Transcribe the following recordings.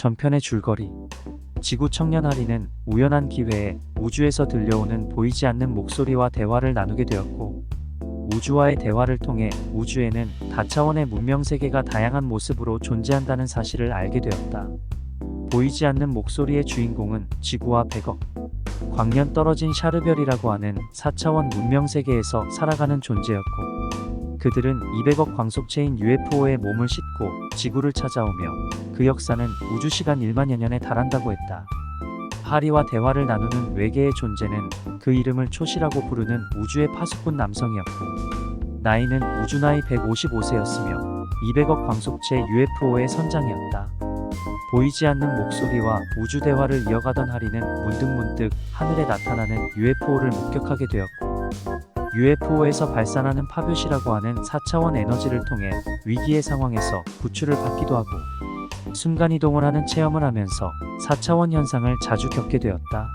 전편의 줄거리 지구 청년 하리는 우연한 기회에 우주에서 들려오는 보이지 않는 목소리와 대화를 나누게 되었고 우주와의 대화를 통해 우주에는 다차원의 문명 세계가 다양한 모습으로 존재한다는 사실을 알게 되었다. 보이지 않는 목소리의 주인공은 지구와 100억 광년 떨어진 샤르별이라고 하는 4차원 문명 세계에서 살아가는 존재였고 그들은 200억 광속체인 UFO에 몸을 싣고 지구를 찾아오며 그 역사는 우주 시간 1만여 년에 달한다고 했다. 하리와 대화를 나누는 외계의 존재는 그 이름을 초시라고 부르는 우주의 파수꾼 남성이었고 나이는 우주 나이 155세였으며 200억 광속체 UFO의 선장이었다. 보이지 않는 목소리와 우주 대화를 이어가던 하리는 문득문득 하늘에 나타나는 UFO를 목격하게 되었고 UFO에서 발산하는 파뷿이라고 하는 4차원 에너지를 통해 위기의 상황에서 구출을 받기도 하고 순간이동을 하는 체험을 하면서 4차원 현상을 자주 겪게 되었다.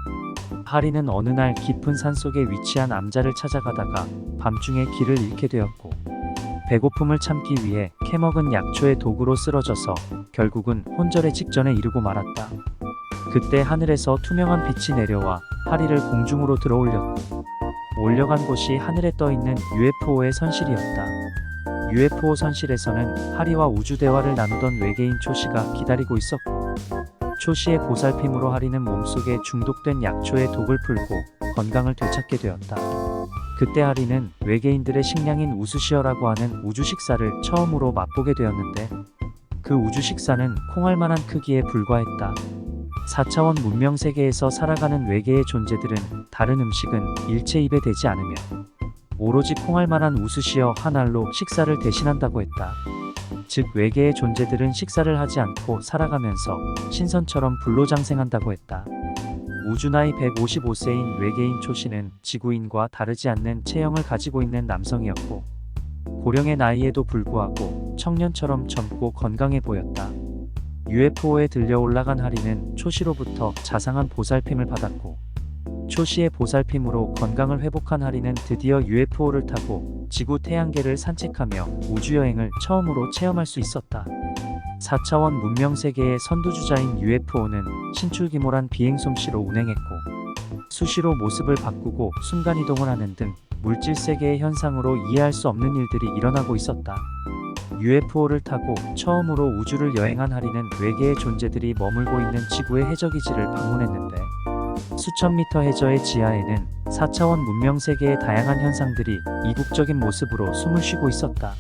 하리는 어느 날 깊은 산속에 위치한 암자를 찾아가다가 밤중에 길을 잃게 되었고 배고픔을 참기 위해 캐먹은 약초의 도구로 쓰러져서 결국은 혼절의 직전에 이르고 말았다. 그때 하늘에서 투명한 빛이 내려와 하리를 공중으로 들어올렸고 올려간 곳이 하늘에 떠 있는 UFO의 선실이었다. UFO 선실에서는 하리와 우주 대화를 나누던 외계인 초시가 기다리고 있었고 초시의 보살핌으로 하리는 몸속에 중독된 약초의 독을 풀고 건강을 되찾게 되었다. 그때 하리는 외계인들의 식량인 우수시어라고 하는 우주 식사를 처음으로 맛보게 되었는데 그 우주 식사는 콩알만한 크기에 불과했다. 4차원 문명 세계에서 살아가는 외계의 존재들은 다른 음식은 일체 입에 대지 않으며 오로지 콩알만한 우수시어 한 알로 식사를 대신한다고 했다. 즉 외계의 존재들은 식사를 하지 않고 살아가면서 신선처럼 불로장생한다고 했다. 우주 나이 155세인 외계인 초시는 지구인과 다르지 않는 체형을 가지고 있는 남성이었고 고령의 나이에도 불구하고 청년처럼 젊고 건강해 보였다. UFO에 들려 올라간 하리는 초시로부터 자상한 보살핌을 받았고 초시의 보살핌으로 건강을 회복한 하리는 드디어 UFO를 타고 지구 태양계를 산책하며 우주여행을 처음으로 체험할 수 있었다. 4차원 문명 세계의 선두주자인 UFO는 신출기몰한 비행 솜씨로 운행했고 수시로 모습을 바꾸고 순간이동을 하는 등 물질 세계의 현상으로 이해할 수 없는 일들이 일어나고 있었다. UFO를 타고 처음으로 우주를 여행한 하리는 외계의 존재들이 머물고 있는 지구의 해저 기지를 방문했는데 수천 미터 해저의 지하에는 4차원 문명 세계의 다양한 현상들이 이국적인 모습으로 숨을 쉬고 있었다.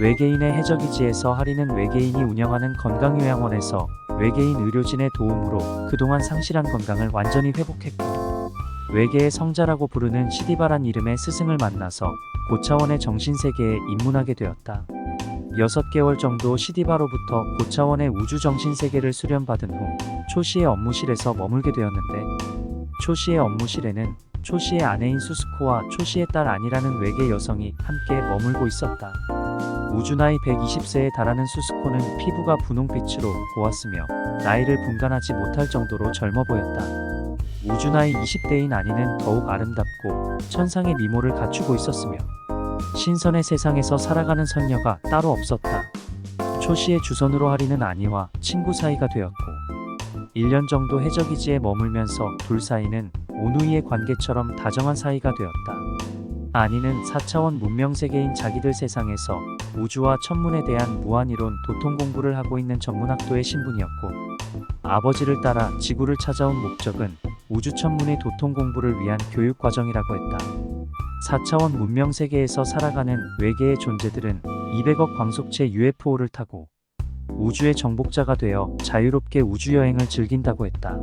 외계인의 해저 기지에서 하리는 외계인이 운영하는 건강요양원에서 외계인 의료진의 도움으로 그동안 상실한 건강을 완전히 회복했고 외계의 성자라고 부르는 시디바란 이름의 스승을 만나서 고차원의 정신세계에 입문하게 되었다. 6개월 정도 시디바로부터 고차원의 우주 정신세계를 수련받은 후 초시의 업무실에서 머물게 되었는데 초시의 업무실에는 초시의 아내인 수스코와 초시의 딸 아니라는 외계 여성이 함께 머물고 있었다. 우주 나이 120세에 달하는 수스코는 피부가 분홍빛으로 고왔으며 나이를 분간하지 못할 정도로 젊어 보였다. 우주 나이 20대인 아니는 더욱 아름답고 천상의 미모를 갖추고 있었으며 신선의 세상에서 살아가는 선녀가 따로 없었다. 초시의 주선으로 하리는 아니와 친구 사이가 되었고 1년 정도 해적이지에 머물면서 둘 사이는 오누이의 관계처럼 다정한 사이가 되었다. 아니는 4차원 문명 세계인 자기들 세상에서 우주와 천문에 대한 무한이론 도통 공부를 하고 있는 전문학도의 신분이었고 아버지를 따라 지구를 찾아온 목적은 우주 천문의 도통 공부를 위한 교육 과정이라고 했다. 4차원 문명 세계에서 살아가는 외계의 존재들은 200억 광속체 UFO를 타고 우주의 정복자가 되어 자유롭게 우주여행을 즐긴다고 했다.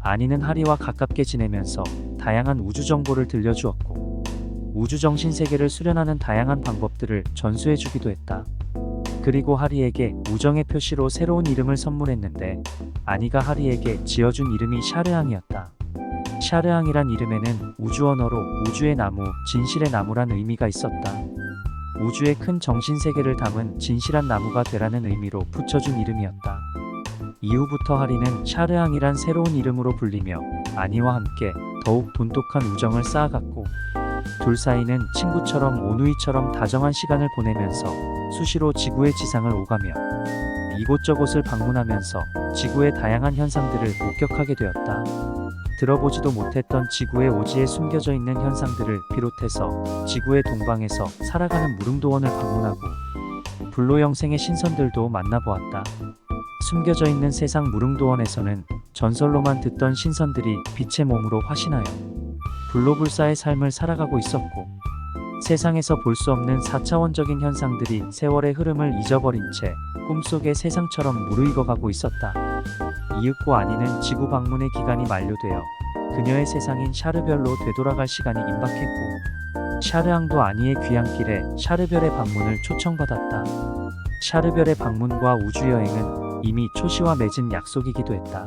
아니는 하리와 가깝게 지내면서 다양한 우주 정보를 들려주었고 우주 정신 세계를 수련하는 다양한 방법들을 전수해 주기도 했다. 그리고 하리에게 우정의 표시로 새로운 이름을 선물했는데 아니가 하리에게 지어준 이름이 샤르앙이었다. 샤르앙이란 이름에는 우주 언어로 우주의 나무, 진실의 나무란 의미가 있었다. 우주의 큰 정신 세계를 담은 진실한 나무가 되라는 의미로 붙여준 이름이었다. 이후부터 하리는 샤르앙이란 새로운 이름으로 불리며 아니와 함께 더욱 돈독한 우정을 쌓아갔고 둘 사이는 친구처럼 오누이처럼 다정한 시간을 보내면서 수시로 지구의 지상을 오가며 이곳저곳을 방문하면서 지구의 다양한 현상들을 목격하게 되었다. 들어보지도 못했던 지구의 오지에 숨겨져 있는 현상들을 비롯해서 지구의 동방에서 살아가는 무릉도원을 방문하고 불로 영생의 신선들도 만나보았다. 숨겨져 있는 세상 무릉도원에서는 전설로만 듣던 신선들이 빛의 몸으로 화신하여 불로불사의 삶을 살아가고 있었고 세상에서 볼 수 없는 4차원적인 현상들이 세월의 흐름을 잊어버린 채 꿈속의 세상처럼 무르익어가고 있었다. 이윽고 아니는 지구 방문의 기간이 만료되어 그녀의 세상인 샤르별로 되돌아갈 시간이 임박했고 샤르앙도 아니의 귀향길에 샤르별의 방문을 초청받았다. 샤르별의 방문과 우주여행은 이미 초시와 맺은 약속이기도 했다.